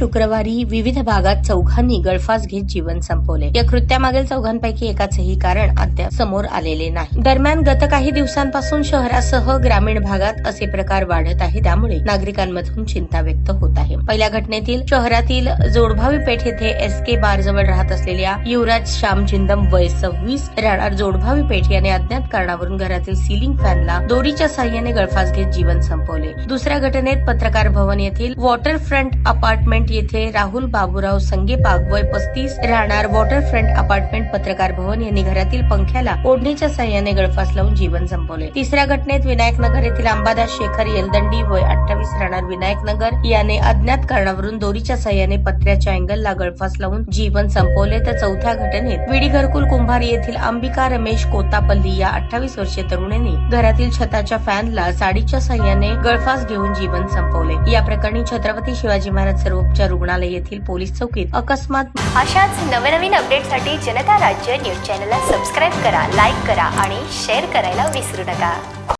शुक्रवारी विविध भागात चौघांनी गळफास घेत जीवन संपवले. या कृत्यामागील चौघांपैकी एकाचेही कारण अद्याप समोर आलेले नाही. दरम्यान गत काही दिवसांपासून शहरासह ग्रामीण भागात असे प्रकार वाढत आहे त्यामुळे नागरिकांमधून चिंता व्यक्त होत आहे. पहिल्या घटनेतील शहरातील जोडभावी पेठ येथे एस के बार जवळ राहत असलेल्या युवराज श्याम जिंदम वय सव्वीस राहणार जोडभावी पेठ याने अज्ञात कारणावरून घरातील सिलिंग फॅनला दोरीच्या साह्याने गळफास घेत जीवन संपवले. दुसऱ्या घटनेत पत्रकार भवन येथील वॉटर फ्रंट अपार्टमेंट येथे राहुल बाबूराव संगेपाग वय पस्तीस राहणार वॉटर फ्रंट अपार्टमेंट पत्रकार भवन यांनी घरातील पंख्याला ओढणीच्या सहाय्याने गळफास लावून जीवन संपवले. तिसऱ्या घटनेत विनायक नगर येथील अंबादास शेखर येलदंडी वय अठ्ठावीस राहणार विनायक नगर याने अज्ञात कारणावरून दोरीच्या सहाय्याने पत्र्याच्या अँगलला गळफास लावून जीवन संपवले. तर चौथ्या घटनेत विडी घरकुल कुंभार येथील अंबिका रमेश कोतापल्ली या अठ्ठावीस वर्षीय तरुणीने घरातील छताच्या फॅनला साडीच्या सहाय्याने गळफास घेऊन जीवन संपवले. या प्रकरणी छत्रपती शिवाजी महाराज सर्वोपचार रुग्णालय येथील पोलीस चौकीत अकस्मात अशाच नवनवीन अपडेटसाठी जनता राज्य न्यूज चॅनलला सबस्क्राईब करा लाईक करा आणि शेअर करायला विसरू नका.